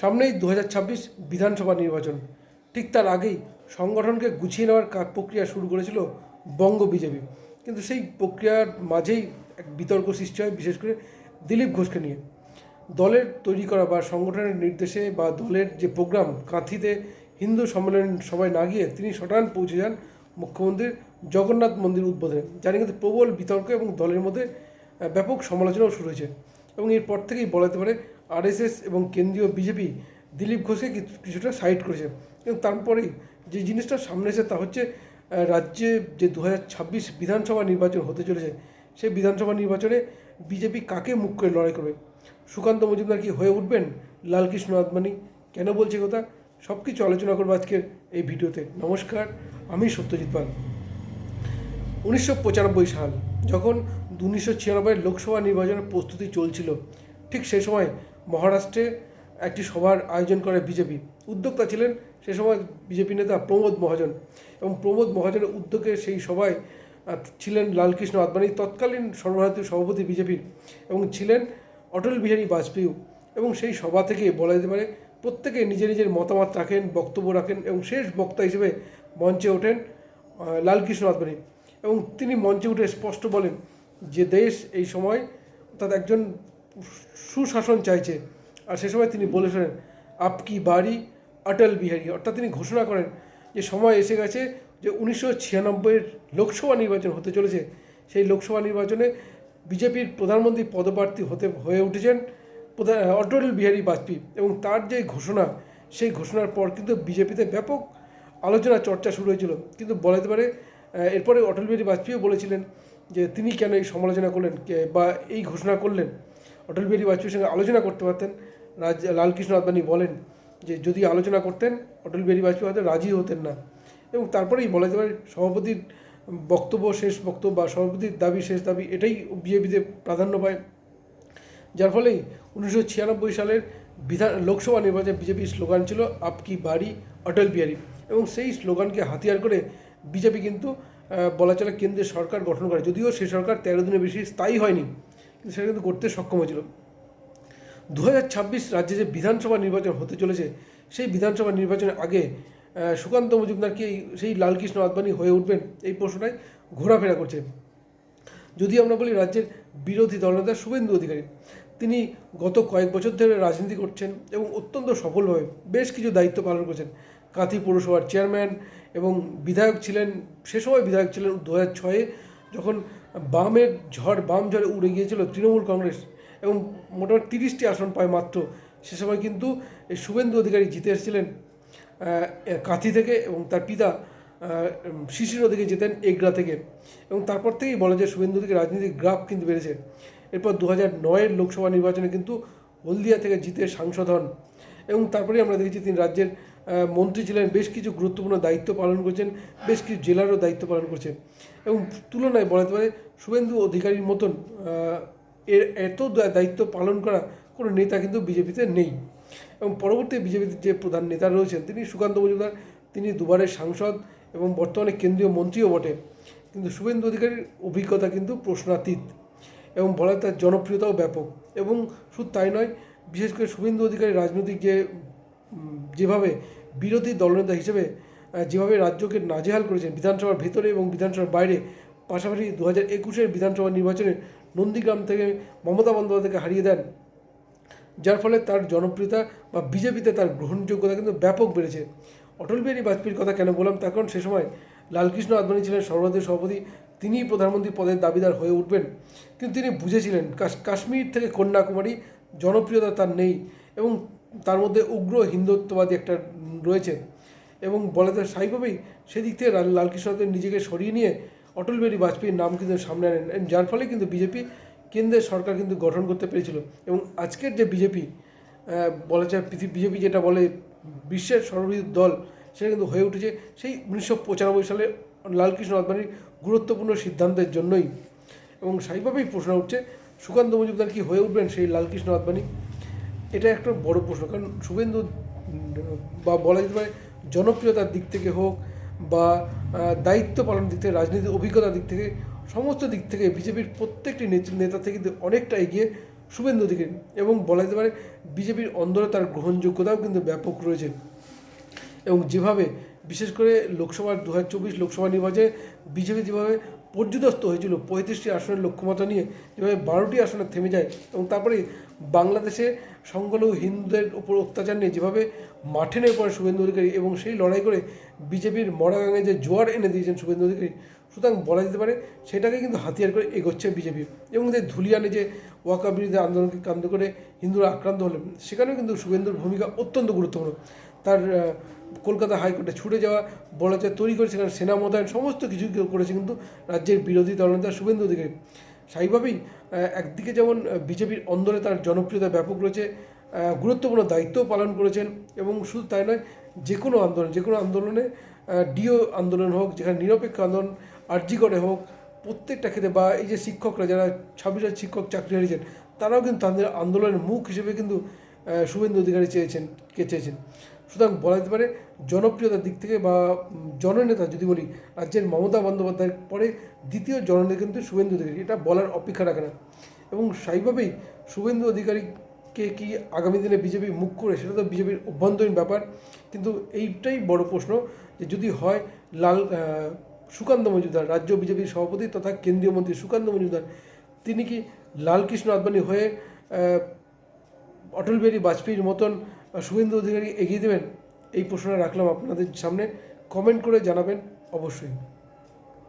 সামনেই দু হাজার ছাব্বিশ বিধানসভা নির্বাচন। ঠিক তার আগেই সংগঠনকে গুছিয়ে নেওয়ার প্রক্রিয়া শুরু করেছিল বঙ্গ বিজেপি। কিন্তু সেই প্রক্রিয়ার মাঝেই এক বিতর্ক সৃষ্টি হয়, বিশেষ করে দিলীপ ঘোষকে নিয়ে। দলের তৈরি করা বা সংগঠনের নির্দেশে বা দলের যে প্রোগ্রাম কাঁথিতে হিন্দু সম্মেলন সভায় না গিয়ে তিনি সটান পৌঁছে যান মুখ্যমন্ত্রীর জগন্নাথ মন্দির উদ্বোধনে। জানি কিন্তু প্রবল বিতর্ক এবং দলের মধ্যে ব্যাপক সমালোচনাও শুরু হয়েছে। এবং এরপর থেকেই বলা যেতে পারে আরএসএস এবং কেন্দ্রীয় বিজেপি দিলীপ ঘোষকে কিছুটা সাইড করেছে। এবং তারপরেই যে জিনিসটা সামনে এসে তা হচ্ছে রাজ্যে যে দু হাজার ছাব্বিশ বিধানসভা নির্বাচন হতে চলেছে, সেই বিধানসভা নির্বাচনে বিজেপি কাকে মুখ করে লড়াই করবে? সুকান্ত মজুমদার কি হয়ে উঠবেন? লালকৃষ্ণ আদবানি কেন বলছে কথা? সব কিছু আলোচনা করব আজকের এই ভিডিওতে। নমস্কার, আমি সত্যজিৎ পাল। উনিশশো পঁচানব্বই সাল। যখন উনিশশো ছিয়ানব্বই লোকসভা নির্বাচনের প্রস্তুতি চলছিল, ঠিক সেই সময় মহারাষ্ট্রে একটি সভার আয়োজন করে বিজেপি। উদ্যোক্তা ছিলেন সে সময় বিজেপি নেতা প্রমোদ মহাজন এবং প্রমোদ মহাজনের উদ্যোগে সেই সভায় ছিলেন লালকৃষ্ণ আদবানি, তৎকালীন সর্বভারতীয় সভাপতি বিজেপির এবং ছিলেন অটল বিহারী বাজপেয়ী এবং সেই সভা থেকে বলা যেতে পারে প্রত্যেকে নিজের নিজের মতামত রাখেন, বক্তব্য রাখেন এবং শেষ বক্তা হিসেবে মঞ্চে ওঠেন লালকৃষ্ণ আদবানি। এবং তিনি মঞ্চে উঠে স্পষ্ট বলেন যে দেশ এই সময় অর্থাৎ একজন সুশাসন চাইছে। আর সে সময় তিনি বলে বলেছিলেন আপকি বাড়ি অটল বিহারী। অর্থাৎ তিনি ঘোষণা করেন যে সময় এসে গেছে যে উনিশশো ছিয়ানব্বইয়ের লোকসভা নির্বাচন হতে চলেছে। সেই লোকসভা নির্বাচনে বিজেপির প্রধানমন্ত্রী পদপ্রার্থী হতে, হয়ে উঠেছেন প্রধান, অটল বিহারী বাজপেয়ী। এবং তার যে ঘোষণা, সেই ঘোষণার পর কিন্তু বিজেপিতে ব্যাপক আলোচনা চর্চা শুরু হয়েছিল। কিন্তু বলা যেতে পারে এরপরে অটল বিহারী বাজপেয়ীও বলেছিলেন যে তিনি কেন এই সমালোচনা করলেন বা এই ঘোষণা করলেন। অটল বিহারী বাজপেয়ীর সঙ্গে আলোচনা করতে পারতেন। রাজ, লালকৃষ্ণ আদবানি বলেন যে যদি আলোচনা করতেন, অটল বিহারী বাজপেয়ী হয়তো রাজি হতেন না। এবং তারপরেই বলা যেতে পারে সভাপতির বক্তব্য, শেষ বক্তব্য বা সভাপতির দাবি, শেষ দাবি এটাই বিজেপিতে প্রাধান্য পায়। যার ফলেই উনিশশো ছিয়ানব্বই সালের বিধান লোকসভা নির্বাচনে বিজেপির স্লোগান ছিল আপকি বাড়ি? অটল বিহারী। এবং সেই স্লোগানকে হাতিয়ার করে বিজেপি কিন্তু বলা চলে কেন্দ্রের সরকার গঠন করে। যদিও সে সরকার তেরো দিনের বেশি স্থায়ী হয়নি, কিন্তু সেটা কিন্তু করতে সক্ষম হয়েছিল। দু হাজার ছাব্বিশ রাজ্যে যে বিধানসভা নির্বাচন হতে চলেছে, সেই বিধানসভা নির্বাচনের আগে সুকান্ত মজুমদার কি সেই লালকৃষ্ণ আদবানি হয়ে উঠবেন এই প্রশ্নটাই ঘোরাফেরা করছে। যদি আমরা বলি রাজ্যের বিরোধী দলনেতা শুভেন্দু অধিকারী, তিনি গত কয়েক বছর ধরে রাজনীতি করছেন এবং অত্যন্ত সফলভাবে বেশ কিছু দায়িত্ব পালন করছেন। কাঁথি পৌরসভার চেয়ারম্যান এবং বিধায়ক ছিলেন, সে সময় বিধায়ক ছিলেন দু হাজার ছয়ে, যখন বামের ঝড়, বাম ঝড়ে উড়ে গিয়েছিল তৃণমূল কংগ্রেস এবং মোটামুটি তিরিশটি আসন পায় মাত্র, সে সময় কিন্তু এই শুভেন্দু অধিকারী জিতে এসেছিলেন কাঁথি থেকে এবং তার পিতা শিশির অধিকে যেতেন এগরা থেকে এবং তারপর থেকেই বলা যায় শুভেন্দু অধিকারী রাজনীতির গ্রাফ কিন্তু বেড়েছে। এরপর দু হাজার নয়ের লোকসভা নির্বাচনে কিন্তু হলদিয়া থেকে জিতে সাংসদ হন এবং তারপরেই আমরা দেখেছি তিনি রাজ্যের মন্ত্রী ছিলেন, বেশ কিছু গুরুত্বপূর্ণ দায়িত্ব পালন করছেন, বেশ কিছু জেলারও দায়িত্ব পালন করছেন। এবং তুলনায় বলা যেতে পারে, শুভেন্দু অধিকারীর মতন এর এত দায়িত্ব পালন করা কোনো নেতা কিন্তু বিজেপিতে নেই। এবং পরবর্তী বিজেপির যে প্রধান নেতা রয়েছেন, তিনি সুকান্ত মজুমদার, তিনি দুবারের সাংসদ এবং বর্তমানে কেন্দ্রীয় মন্ত্রীও বটে। কিন্তু শুভেন্দু অধিকারীর অভিজ্ঞতা কিন্তু প্রশ্নাতীত এবং বলা তার জনপ্রিয়তাও ব্যাপক। এবং শুধু তাই নয়, বিশেষ করে শুভেন্দু অধিকারী রাজনৈতিক যে যেভাবে বিরোধী দলনেতা হিসেবে যেভাবে রাজ্যকে নাজেহাল করেছেন বিধানসভার ভেতরে এবং বিধানসভার বাইরে, পাশাপাশি দু হাজার একুশের বিধানসভা নির্বাচনে নন্দীগ্রাম থেকে মমতা বন্দ্যোপাধ্যায়কে হারিয়ে দেন, যার ফলে তার জনপ্রিয়তা বা বিজেপিতে তার গ্রহণযোগ্যতা কিন্তু ব্যাপক বেড়েছে। অটল বিহারী বাজপেয়ীর কথা কেন বললাম? তার কারণ সে সময় লালকৃষ্ণ আদবানি ছিলেন সর্বভারতীয় সভাপতি, তিনিই প্রধানমন্ত্রী পদের দাবিদার হয়ে উঠবেন। কিন্তু তিনি বুঝেছিলেন কাশ্মীর থেকে কন্যাকুমারী জনপ্রিয়তা তার নেই এবং তার মধ্যে উগ্র হিন্দুত্ববাদী একটা রয়েছে এবং বলা যায় স্বাভাবিকভাবেই সেদিক থেকে লাল- লালকৃষ্ণ নিজেকে সরিয়ে নিয়ে অটল বিহারী বাজপেয়ীর নাম কিন্তু সামনে আনেন। যার ফলে কিন্তু বিজেপি কেন্দ্রের সরকার কিন্তু গঠন করতে পেরেছিল। এবং আজকের যে বিজেপি বলা যায় পৃথিবী বিজেপি যেটা বলে বিশ্বের সর্ববৃহৎ দল, সেটা কিন্তু হয়ে উঠেছে সেই উনিশশো পঁচানব্বই সালে লালকৃষ্ণ আদবানির গুরুত্বপূর্ণ সিদ্ধান্তের জন্যই। এবং স্বাভাবিকভাবেই প্রশ্ন উঠছে, সুকান্ত মজুমদার কি হয়ে উঠবেন সেই লালকৃষ্ণ আদবানি? এটা একটা বড় প্রশ্ন। কারণ শুভেন্দু, বা বলা যেতে পারে জনপ্রিয়তার দিক থেকে হোক, বা দায়িত্ব পালন দিক থেকে রাজনীতির অভিজ্ঞতার দিক থেকে, সমস্ত দিক থেকে বিজেপির প্রত্যেকটি নেত- নেতা থেকে কিন্তু অনেকটা এগিয়ে শুভেন্দু দিকে। এবং বলা যেতে পারে বিজেপির অন্দরে তার গ্রহণযোগ্যতাও কিন্তু ব্যাপক রয়েছে। এবং যেভাবে, বিশেষ করে লোকসভার দু হাজার চব্বিশ লোকসভা নির্বাচনে বিজেপি যেভাবে পর্যুদস্ত হয়েছিল। পঁয়ত্রিশটি আসনের লক্ষ্যমাত্রা নিয়ে যেভাবে বারোটি আসনে থেমে যায় এবং তারপরে বাংলাদেশে সংখ্যালঘু হিন্দুদের উপর অত্যাচার নিয়ে যেভাবে মাঠে নেমে পড়ে শুভেন্দু অধিকারী এবং সেই লড়াই করে বিজেপির মরাগাঙে যে জোয়ার এনে দিয়েছেন শুভেন্দু অধিকারী, সুতরাং বলা যেতে পারে সেটাকে কিন্তু হাতিয়ার করে এগোচ্ছে বিজেপি এবং যে ধুলিয়ানে যে ওয়াকা বিরোধী আন্দোলনকে কেন্দ্র করে হিন্দুরা আক্রান্ত হলেন, সেখানেও কিন্তু শুভেন্দুর ভূমিকা অত্যন্ত গুরুত্বপূর্ণ। তার কলকাতা হাইকোর্টে ছুটে যাওয়া বলা যায় তৈরি করে সেখানে সেনা মোতায়েন, সমস্ত কিছু কেউ করেছে কিন্তু রাজ্যের বিরোধী দলনেতা শুভেন্দু অধিকারী। স্বাভাবিকভাবেই একদিকে যেমন বিজেপির অন্দরে তার জনপ্রিয়তা ব্যাপক রয়েছে গুরুত্বপূর্ণ দায়িত্বও পালন করেছেন এবং শুধু তাই নয়, যে কোনো আন্দোলন, যে কোনো আন্দোলনে ডিও আন্দোলন হোক, যেখানে নিরপেক্ষ আন্দোলন, আর্জি করে হোক, প্রত্যেকটা ক্ষেত্রে বা এই যে শিক্ষকরা যারা ছাব্বিশ হাজার শিক্ষক চাকরি হারিয়েছেন, তারাও কিন্তু তাদের আন্দোলনের মুখ হিসেবে কিন্তু শুভেন্দু অধিকারী চেয়েছেন, কে চেয়েছেন। সুতরাং বলা যেতে পারে জনপ্রিয়তার দিক থেকে বা জননেতা যদি বলি, রাজ্যের মমতা বন্দ্যোপাধ্যায়ের পরে দ্বিতীয় জননেতা কিন্তু শুভেন্দু অধিকারী। এটা বলার অপেক্ষা রাখে না। এবং স্বাভাবিকভাবেই শুভেন্দু অধিকারীকে কি আগামী দিনে বিজেপি মুখ করে, সেটা তো বিজেপির অভ্যন্তরীণ ব্যাপার। কিন্তু এইটাই বড় প্রশ্ন যে যদি হয় লাল সুকান্ত মজুমদার, রাজ্য বিজেপির সভাপতি তথা কেন্দ্রীয় মন্ত্রী সুকান্ত মজুমদার, তিনি কি লালকৃষ্ণ আদবানি হয়ে অটল বিহারী বাজপেয়ীর মতন শুভেন্দু অধিকারী এগিয়ে দেবেন এই প্রশ্নটা রাখলাম আপনাদের সামনে। কমেন্ট করে জানাবেন অবশ্যই।